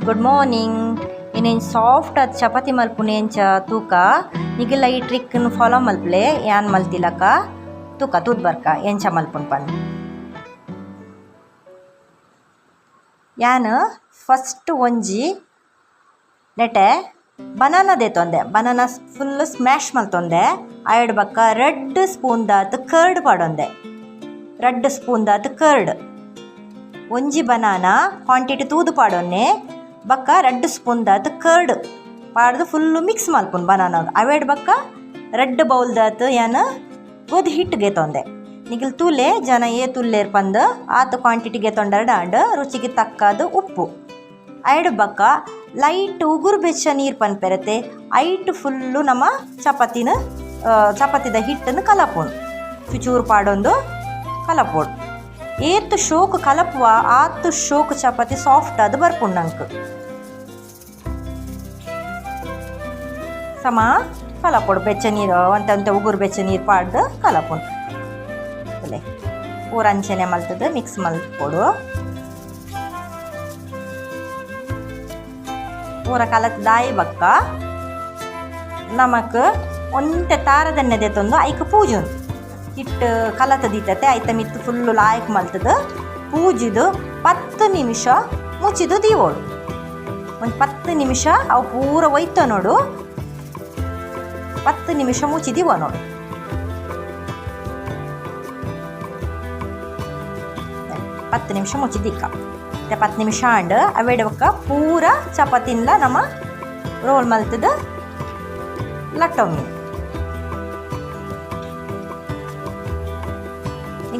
Good morning ಇನ್ನೇನು soft ಅದು ಚಪಾತಿ ಮಲ್ಪುನೆ ಎಂಚ ತೂಕ ನಿಗಿಲ್ಲ ಈ ಟ್ರಿಕ್ನು ಫಾಲೋ ಮಲ್ಪಲೆ ಯಾನ್ ಮಲ್ತಿಲಕ ತೂಕ ತೂದ್ ಬರ್ಕ ಎಂಚ ಮಲ್ಪುನ್ ಪನ್ ಯಾನ್ ಫಸ್ಟ್ ಒಂಜಿ ನೆಟೆ ಬನಾನ ದೇತೊಂದೆ ಬನಾನ ಫುಲ್ ಸ್ಮ್ಯಾಶ್ ಮಲ್ತೊಂದೆ ಆಯ್ಡ್ ಬಕ್ಕ ರೆಡ್ ಸ್ಪೂನ್ ದಾತ್ ಕರ್ಡ್ ಪಾಡೊಂದೆ ರೆಡ್ ಸ್ಪೂನ್ ದಾತ್ ಕರ್ಡ್ ಒಂಜಿ ಬನಾನ ಕ್ವಾಂಟಿಟಿ ತೂದು ಪಾಡೊನ್ನೆ ಬಕ್ಕ ರೆಡ್ ಸ್ಪೂನ್ ದಾತ್ ಕರ್ಡ್ ಪಾಡ್ದು ಫುಲ್ಲು ಮಿಕ್ಸ್ ಮಲ್ಪುನ್ ಬನಾನಾಗ ಅವೆಡ್ ಬಕ್ಕ ರೆಡ್ ಬೌಲ್ ದಾತ್ ಏನ ಗೋಧಿ ಹಿಟ್ಟು ಗೆತೊಂದೆ ನಿಗಿಲ್ ತೂಲೆ, ಜನ ಏ ತುಲ್ಲೇರ್ ಪಂದ್ ಆತ ಕ್ವಾಂಟಿಟಿ ಗೆತ್ತೊಂಡ ಡಾಂಡ್ ರುಚಿಗೆ ತಕ್ಕದು ಉಪ್ಪು. ಐಡ್ ಬಕ್ಕ ಲೈಟ್ ಉಗುರು ಬೆಚ್ಚ ನೀರು ಪನ್ಪೆರತೆ ಐಟ್ ಫುಲ್ಲು ನಮ್ಮ ಚಪಾತಿನ ಚಪಾತಿದ ಹಿಟ್ಟನ್ನು ಕಲಪೋಣ. ಚುಚೂರು ಪಾಡೊಂದು ಕಲಪೋಡು ಏತ್ ಶೋಕು ಕಲಪುವ ಆತ್ ಶೋಕ್ ಚಪಾತಿ ಸಾಫ್ಟ್ ಅದು ಬರ್ಪುಂಡು ನಂಕ್ ಸಮ, ಕಲಪೊಡು ಬೆಚ್ಚ ನೀರು ಒಂತ ಒಂತ ಉಗುರು ಬೆಚ್ಚ ನೀರು ಪಾಡ್ದು ಕಲಪುಂಡು. ಅಲ್ಲೇ ಪೂರ ಅಂಚೆನೆ ಮಲ್ತದ್ದು ಮಿಕ್ಸ್ ಮಲ್ಪೋಡು ಪೂರ ಕಲತ್ ದಾಯಿ ಬಕ್ಕ. ನಮಕ್ ಒಂತೆ ತಾರದನ್ನೆ ಐಕ ಪೂಜೆ ಪೂಜುನ್. ಹಿಟ್ಟು ಕಲತ ದೀತತೆ ಐತ ಮಿತ್ತು ಫುಲ್ಲು ಲಾಯಕ್ ಮಲ್ತದ. ಪೂಜಿದು ಪತ್ತು ನಿಮಿಷ ಮುಚ್ಚಿದು ದೀವೋಳು. ಒಂದು ಪತ್ತು ನಿಮಿಷ ಅವು ಪೂರ ಒಯ್ತ ನೋಡು. ಪತ್ತು ನಿಮಿಷ ಮುಚ್ಚಿದೀವ ನೋಡು. ಪತ್ತು ನಿಮಿಷ ಮುಚ್ಚಿದಿಕ್ಕ ಪತ್ತು ನಿಮಿಷ ಅಂಡ್ ಅವೇಡವಕ್ಕ ಪೂರ ಚಪಾತಿನ್ಲ ನಮ್ಮ ರೋಲ್ ಮಲ್ತದ ಲಟ್ಟೊಮ್ಮಿ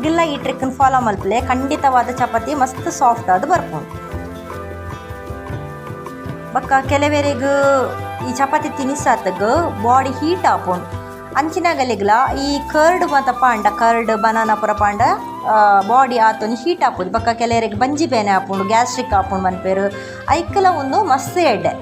ಈಗೆಲ್ಲ ಈ ಟ್ರಿಕ್ಕನ್ನು ಫಾಲೋ ಮಲ್ಪಲೆ ಖಂಡಿತವಾದ ಚಪಾತಿ ಮಸ್ತ್ ಸಾಫ್ಟ್ ಆದ ಬರ್ಪುಂಡು ಬಕ್ಕ, ಕೆಲವೆರೆಗ್ ಈ ಚಪಾತಿ ತಿನಿಸಾತಗ ಬಾಡಿ ಹೀಟ್ ಆಪುಂಡು ಅಂಚಿನಾಗಲಿಗ್ಲ ಈ ಕರ್ಡ್ ಮಾತ ಪಾಂಡ ಕರ್ಡ್ ಬನಾನಾ ಪುರ ಪಾಂಡ ಬಾಡಿ ಆತೊಂದು ಹೀಟ್ ಆಪುಂಡು ಬಕ್ಕ, ಕೆಲವರಿಗೆ ಬಂಜಿ ಬೇನೆ ಆಪುಂಡು ಗ್ಯಾಸ್ಟ್ರಿಕ್ ಆಪುಂಡು ಮನ್ಪೇರು. ಐಕಲ ಒಂದು ಮಸ್ತ್ ಎಡ್ಡೆ.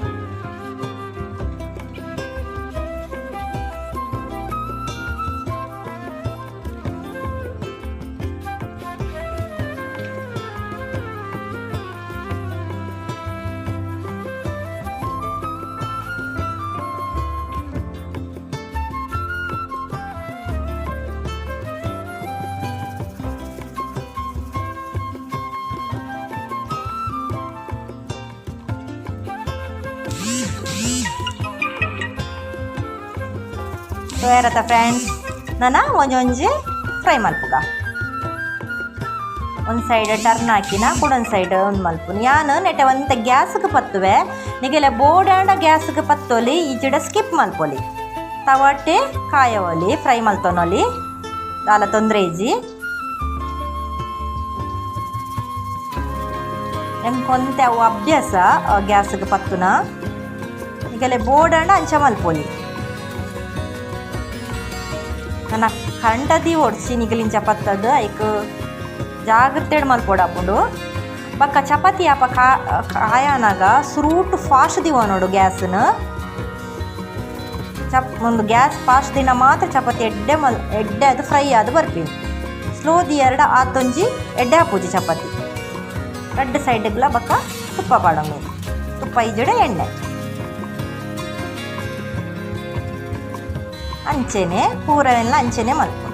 ಸೊ ಫ್ರೆಂಡ್ಸ್ ನಾನು ಒಂಜಿ ಒಂಜಿ ಫ್ರೈ ಮಲ್ಪುಗ. ಒಂದು ಸೈಡ್ ಟರ್ನ್ ಹಾಕಿನ ಒಂದು ಸೈಡ್ ಒಂದು ಮಲ್ಪುನು. ಯಾನು ನೆಟ್ಟೆ ಒಂತ ಗ್ಯಾಸ್ಗೆ ಪತ್ತುವೆ, ನಿಗೆಲ್ಲ ಬೋಡಾಂಡ ಗ್ಯಾಸ್ಗೆ ಪತ್ತೋಲಿ ಈಚಿಡ ಸ್ಕಿಪ್ ಮಲ್ಪೊಲಿ. ತವಟ್ಟೆ ಕಾಯವಲಿ ಫ್ರೈ ಮಲ್ತೊನೊಲಿ ದಾಲ ತೊಂದರೆ ಇಜ್ಜಿ. ಎಂಕೊಂತೆ ಅವು ಅಭ್ಯಾಸ ಗ್ಯಾಸ್ಗೆ ಪತ್ತುನ. ಈಗೆಲ್ಲ ಬೋಡಾಂಡ ಅಂಚ ಮಲ್ಪೊಲಿ. ನನ್ನ ನಿಗಲಿನ ಚಪಾತದ ಐಕ್ ಜಾಗ್ರತೆಡ್ ಮಲ್ಪೋಡು ಹಾಕೊಂಡು ಬಕ್ಕ ಚಪಾತಿ ಆಪ ಕಾ, ಕಾಯನಾಗ ಸುರೂಟ್ ಫಾಸ್ಟ್ ದಿವ ನೋಡು ಗ್ಯಾಸ್ನ. ಚಪ್, ಒಂದು ಗ್ಯಾಸ್ ಫಾಸ್ಟ್ ದಿನ ಮಾತ್ರ ಚಪಾತಿ ಎಡ್ಡೆ ಮಲ್, ಎಡ್ಡೆ ಅದು ಫ್ರೈ ಅದು ಬರ್ಪೀನಿ ಸ್ಲೋ ದಿ ಎರಡು ಆತೊಂಜಿ ಎಡ್ಡೆ ಹಾಕೋಜಿ ಚಪಾತಿ. ರೆಡ್ ಸೈಡ್ಗೆಲ್ಲ ಬಕ್ಕ ತುಪ್ಪ ಪಾಡೋ ತುಪ್ಪ ಈಜಡೆ ಎಣ್ಣೆ. ಅಂಚೆನೆ ಪೂರವೆಲ್ಲ ಅಂಚೆನೆ ಮಲ್ಪು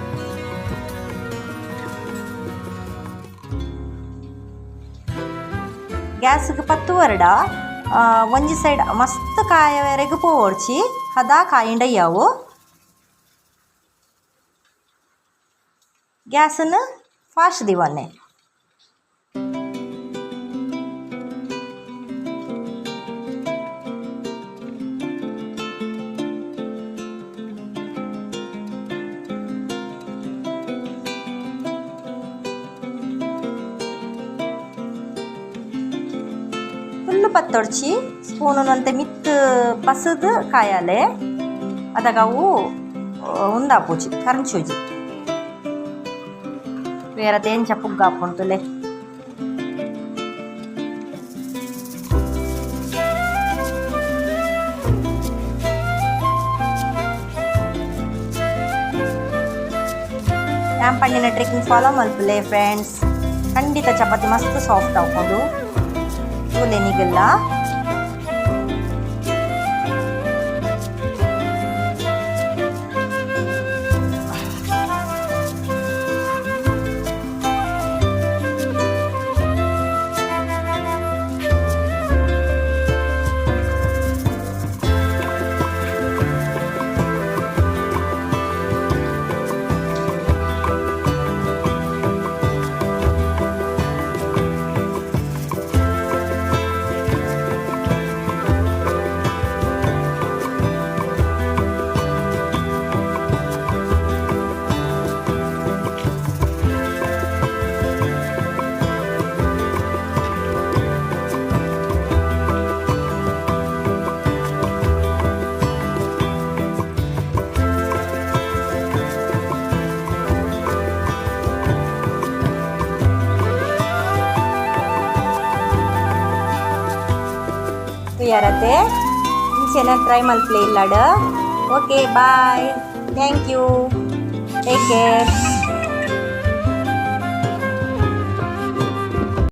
ಗ್ಯಾಸ್ಗೆ ಪತ್ತು ವರಡ. ಒಂಜಿ ಸೈಡ್ ಮಸ್ತ್ ಕಾಯವರೆಗೆ ಪೋರ್ಚಿ ಹದಾ ಕಾಯಿಂಡಯ್ಯಾವು. ಗ್ಯಾಸನ್ನು ಫಾಸ್ಟ್ ದಿವನ್ನೆ ಪತ್ತೊಡ್ಚಿ ಸ್ಪೂನಂತೆ ಮಿತ್ ಬಸದು ಕಾಯಾಲೆ ಅದಾಗ ಅವು ಉಂದಾಪುಜಿ ಕರಂಚೂಜಿ ಬೇರೆ ತೇಂಚ ಪುಗ್ಗ ಹಾಪುಂಟುಲೆ ಯಾಂಪಣ್ಣಿನ ಪಂಡಿನ ಟ್ರಿಕ್ಕಿಂಗ್ ಫಾಲೋ ಮಲ್ಪಲೆ ಫ್ರೆಂಡ್ಸ್ ಖಂಡಿತ ಚಪಾತಿ ಮಸ್ತ್ ಸಾಫ್ಟ್ ಹಾಕೊಂಡು 끄집어내니글라. ಯಾರತ್ತೆ? ಚೆನ್ನಾಗಿ ಟ್ರೈ ಮಲ್ಪ್ಲೆ ಇಲ್ಲಾಡ okay bye thank you take care